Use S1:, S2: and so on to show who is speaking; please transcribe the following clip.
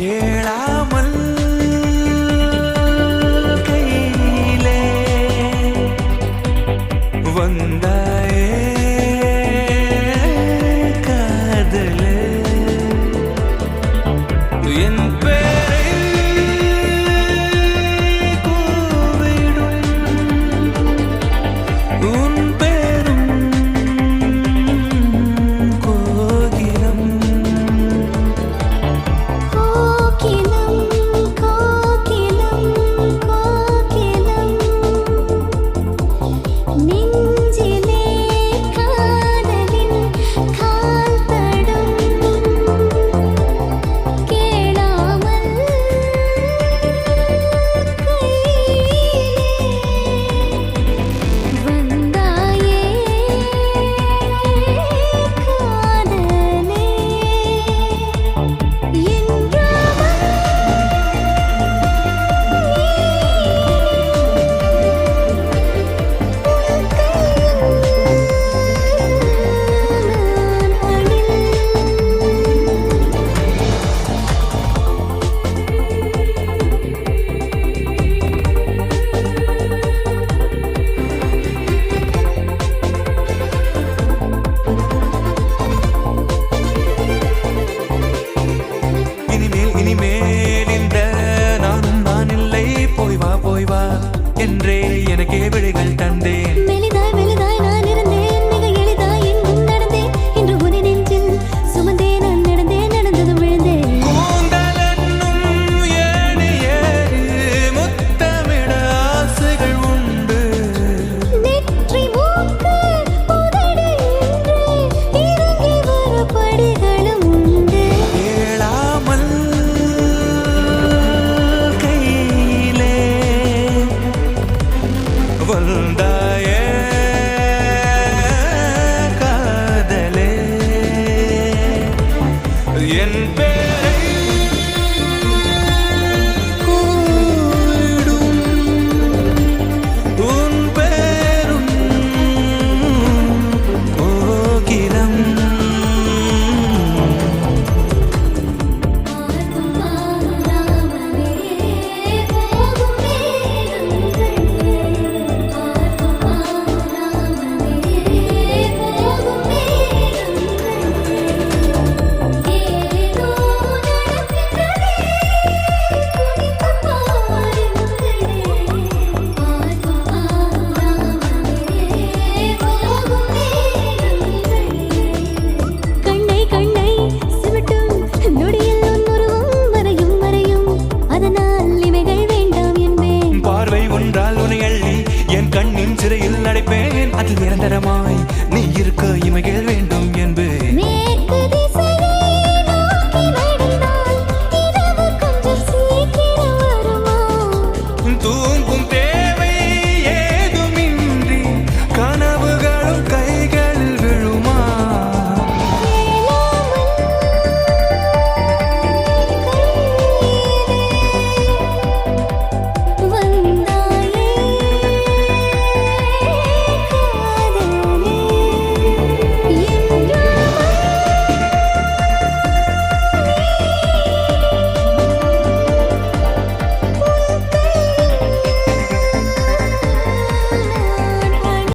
S1: ಕೇಳಾ வந்தாயே நிரந்தரமாய் நீ இருக்க இமைகள் வேண்டும்